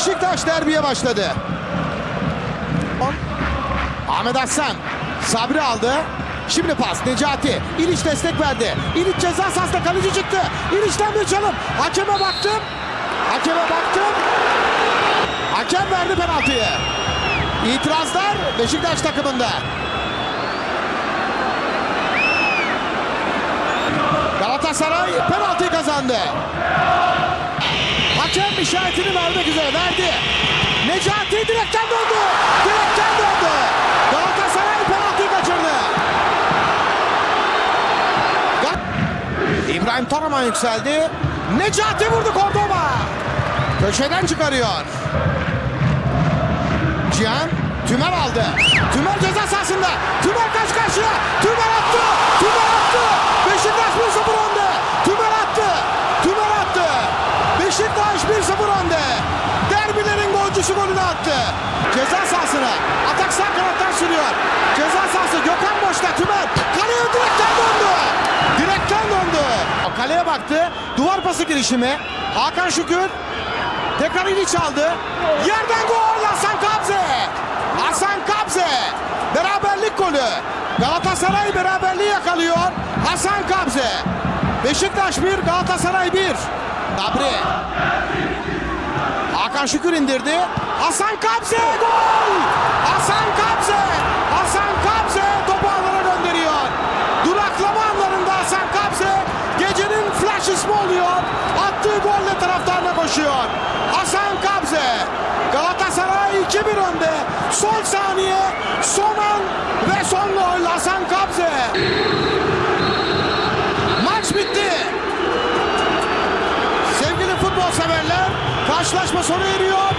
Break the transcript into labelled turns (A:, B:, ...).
A: Beşiktaş derbiye başladı. Ahmet Aslan Sabri aldı. Şimdi pas Necati. İliç destek verdi. İliç ceza sahasında kaleci çıktı. İliç'ten bir çalım. Hakeme baktım. Hakeme baktım. Hakem verdi penaltıyı. İtirazlar Beşiktaş takımında. Galatasaray penaltıyı kazandı. Hakem işaretini vermek üzere verdi. Necati direkten döndü. Direkten döndü. Galatasaray penaltıyı kaçırdı. İbrahim Taraman yükseldi. Necati vurdu Cordoba. Köşeden çıkarıyor. Cihan Tümer aldı. Tümer ceza sahasında. Tümer kaç karşıya. Tümer attı. Beşiktaş 1-0 önde. Tümer attı. Tümer attı. Beşiktaş 1-0 önde. Golcüsü golünü attı. Ceza sahasına. Atak sağ kanattan sürüyor. Ceza sahası Gökhan boşta. Tümer. Kaleye direkten döndü. Direkten döndü. Kaleye baktı. Duvar pası girişimi. Hakan Şükür Tekrar İliç aldı. Yerden gol Hasan Kabze. Hasan Kabze. Beraberlik golü. Galatasaray beraberliği yakalıyor. Hasan Kabze. Beşiktaş 1, Galatasaray 1. Sabri. Hakan Şükür indirdi. Hasan Kabze gol. Hasan Kabze. Hasan Kabze topu alana gönderiyor. Duraklama anlarında Hasan Kabze gecenin flash ismi oluyor. Attığı golle taraftarına koşuyor. Hasan Kabze. Galatasaray 2-1 önde. Son saniye, son an ve son gol Hasan Kabze. Maç bitti. Sevgili futbol severler, karşılaşma sona eriyor.